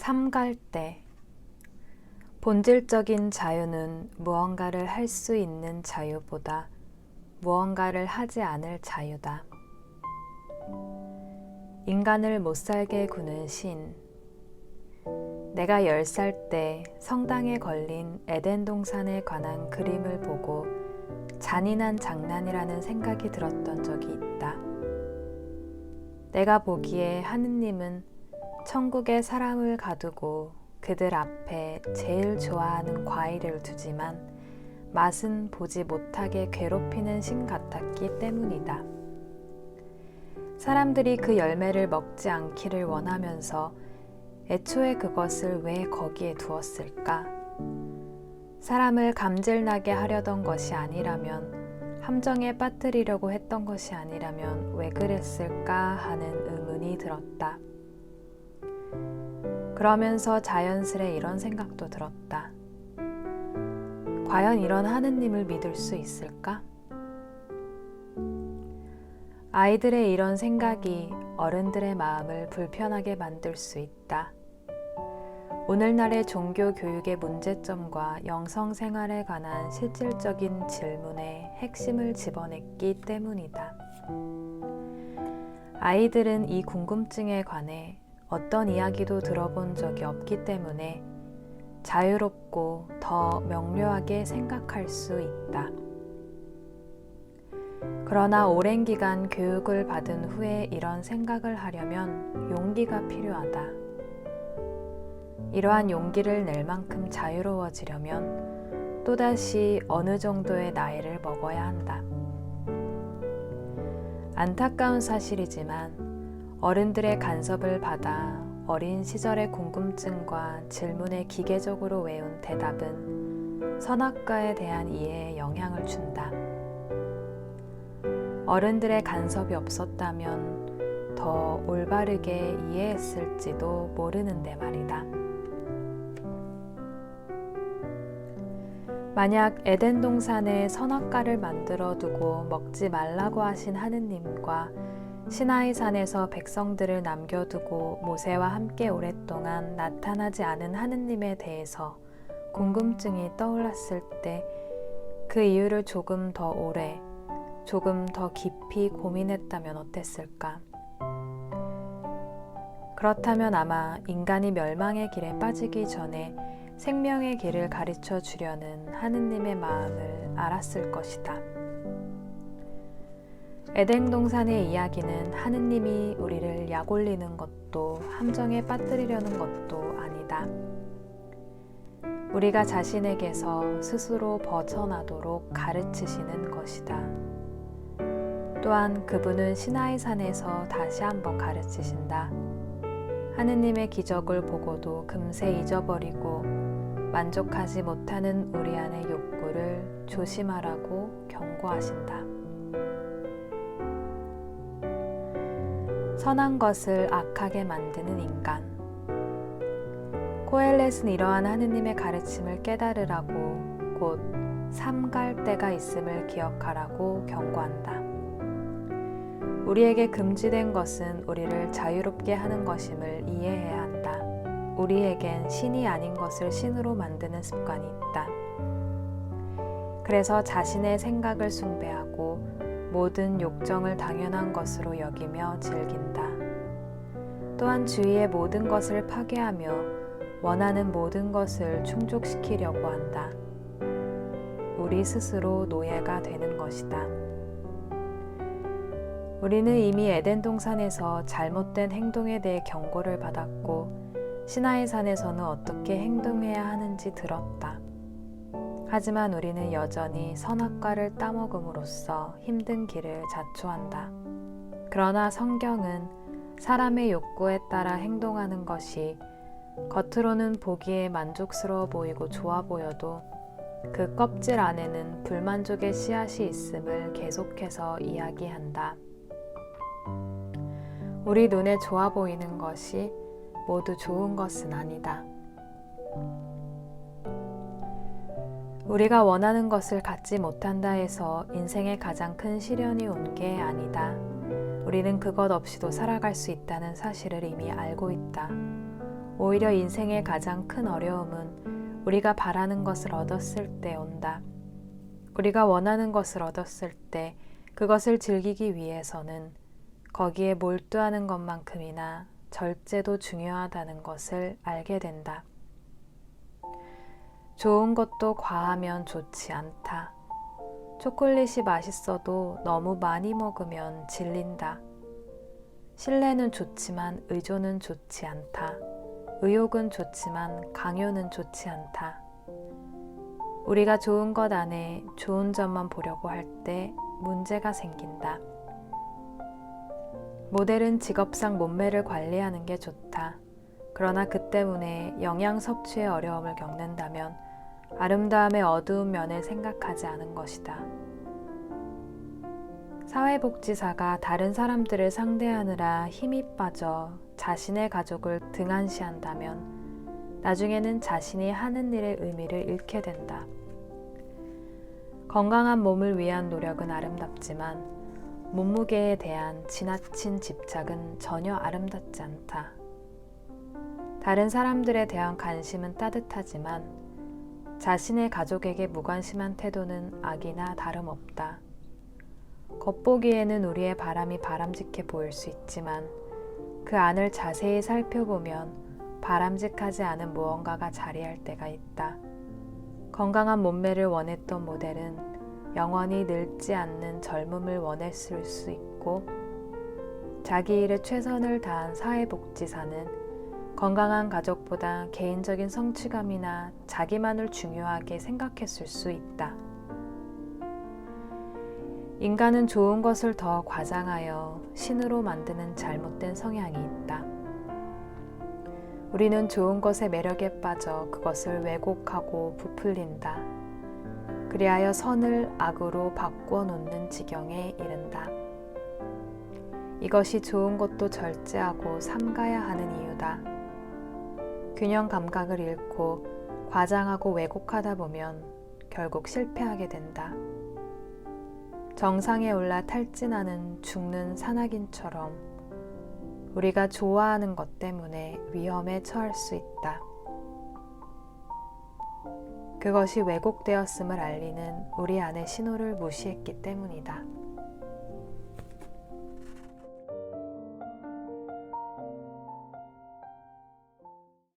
삼갈 때 본질적인 자유는 무언가를 할 수 있는 자유보다 무언가를 하지 않을 자유다. 인간을 못 살게 구는 신. 내가 열 살 때 성당에 걸린 에덴 동산에 관한 그림을 보고 잔인한 장난이라는 생각이 들었던 적이 있다. 내가 보기에 하느님은 천국에 사람을 가두고 그들 앞에 제일 좋아하는 과일을 두지만 맛은 보지 못하게 괴롭히는 신 같았기 때문이다. 사람들이 그 열매를 먹지 않기를 원하면서 애초에 그것을 왜 거기에 두었을까? 사람을 감질나게 하려던 것이 아니라면 함정에 빠뜨리려고 했던 것이 아니라면 왜 그랬을까 하는 의문이 들었다. 그러면서 자연스레 이런 생각도 들었다. 과연 이런 하느님을 믿을 수 있을까? 아이들의 이런 생각이 어른들의 마음을 불편하게 만들 수 있다. 오늘날의 종교 교육의 문제점과 영성 생활에 관한 실질적인 질문에 핵심을 집어냈기 때문이다. 아이들은 이 궁금증에 관해 어떤 이야기도 들어본 적이 없기 때문에 자유롭고 더 명료하게 생각할 수 있다. 그러나 오랜 기간 교육을 받은 후에 이런 생각을 하려면 용기가 필요하다. 이러한 용기를 낼 만큼 자유로워지려면 또다시 어느 정도의 나이를 먹어야 한다. 안타까운 사실이지만 어른들의 간섭을 받아 어린 시절의 궁금증과 질문에 기계적으로 외운 대답은 선악과에 대한 이해에 영향을 준다. 어른들의 간섭이 없었다면 더 올바르게 이해했을지도 모르는데 말이다. 만약 에덴 동산에 선악과를 만들어 두고 먹지 말라고 하신 하느님과 시나이 산에서 백성들을 남겨두고 모세와 함께 오랫동안 나타나지 않은 하느님에 대해서 궁금증이 떠올랐을 때 그 이유를 조금 더 오래, 조금 더 깊이 고민했다면 어땠을까? 그렇다면 아마 인간이 멸망의 길에 빠지기 전에 생명의 길을 가르쳐 주려는 하느님의 마음을 알았을 것이다. 에덴 동산의 이야기는 하느님이 우리를 약올리는 것도 함정에 빠뜨리려는 것도 아니다. 우리가 자신에게서 스스로 벗어나도록 가르치시는 것이다. 또한 그분은 시나이 산에서 다시 한번 가르치신다. 하느님의 기적을 보고도 금세 잊어버리고 만족하지 못하는 우리 안의 욕구를 조심하라고 경고하신다. 선한 것을 악하게 만드는 인간. 코엘렛은 이러한 하느님의 가르침을 깨달으라고 곧 삼갈 때가 있음을 기억하라고 경고한다. 우리에게 금지된 것은 우리를 자유롭게 하는 것임을 이해해야 한다. 우리에겐 신이 아닌 것을 신으로 만드는 습관이 있다. 그래서 자신의 생각을 숭배하고 모든 욕정을 당연한 것으로 여기며 즐긴다. 또한 주위의 모든 것을 파괴하며 원하는 모든 것을 충족시키려고 한다. 우리 스스로 노예가 되는 것이다. 우리는 이미 에덴 동산에서 잘못된 행동에 대해 경고를 받았고 시나이 산에서는 어떻게 행동해야 하는지 들었다. 하지만 우리는 여전히 선악과를 따먹음으로써 힘든 길을 자초한다. 그러나 성경은 사람의 욕구에 따라 행동하는 것이 겉으로는 보기에 만족스러워 보이고 좋아 보여도 그 껍질 안에는 불만족의 씨앗이 있음을 계속해서 이야기한다. 우리 눈에 좋아 보이는 것이 모두 좋은 것은 아니다. 우리가 원하는 것을 갖지 못한다 해서 인생의 가장 큰 시련이 온 게 아니다. 우리는 그것 없이도 살아갈 수 있다는 사실을 이미 알고 있다. 오히려 인생의 가장 큰 어려움은 우리가 바라는 것을 얻었을 때 온다. 우리가 원하는 것을 얻었을 때 그것을 즐기기 위해서는 거기에 몰두하는 것만큼이나 절제도 중요하다는 것을 알게 된다. 좋은 것도 과하면 좋지 않다. 초콜릿이 맛있어도 너무 많이 먹으면 질린다. 신뢰는 좋지만 의존은 좋지 않다. 의욕은 좋지만 강요는 좋지 않다. 우리가 좋은 것 안에 좋은 점만 보려고 할 때 문제가 생긴다. 모델은 직업상 몸매를 관리하는 게 좋다. 그러나 그 때문에 영양 섭취에 어려움을 겪는다면 아름다움의 어두운 면을 생각하지 않은 것이다. 사회복지사가 다른 사람들을 상대하느라 힘이 빠져 자신의 가족을 등한시한다면 나중에는 자신이 하는 일의 의미를 잃게 된다. 건강한 몸을 위한 노력은 아름답지만 몸무게에 대한 지나친 집착은 전혀 아름답지 않다. 다른 사람들에 대한 관심은 따뜻하지만 자신의 가족에게 무관심한 태도는 악이나 다름없다. 겉보기에는 우리의 바람이 바람직해 보일 수 있지만 그 안을 자세히 살펴보면 바람직하지 않은 무언가가 자리할 때가 있다. 건강한 몸매를 원했던 모델은 영원히 늙지 않는 젊음을 원했을 수 있고 자기 일에 최선을 다한 사회복지사는 건강한 가족보다 개인적인 성취감이나 자기만을 중요하게 생각했을 수 있다. 인간은 좋은 것을 더 과장하여 신으로 만드는 잘못된 성향이 있다. 우리는 좋은 것의 매력에 빠져 그것을 왜곡하고 부풀린다. 그리하여 선을 악으로 바꾸어 놓는 지경에 이른다. 이것이 좋은 것도 절제하고 삼가야 하는 이유다. 균형 감각을 잃고 과장하고 왜곡하다 보면 결국 실패하게 된다. 정상에 올라 탈진하는 죽는 산악인처럼 우리가 좋아하는 것 때문에 위험에 처할 수 있다. 그것이 왜곡되었음을 알리는 우리 안의 신호를 무시했기 때문이다.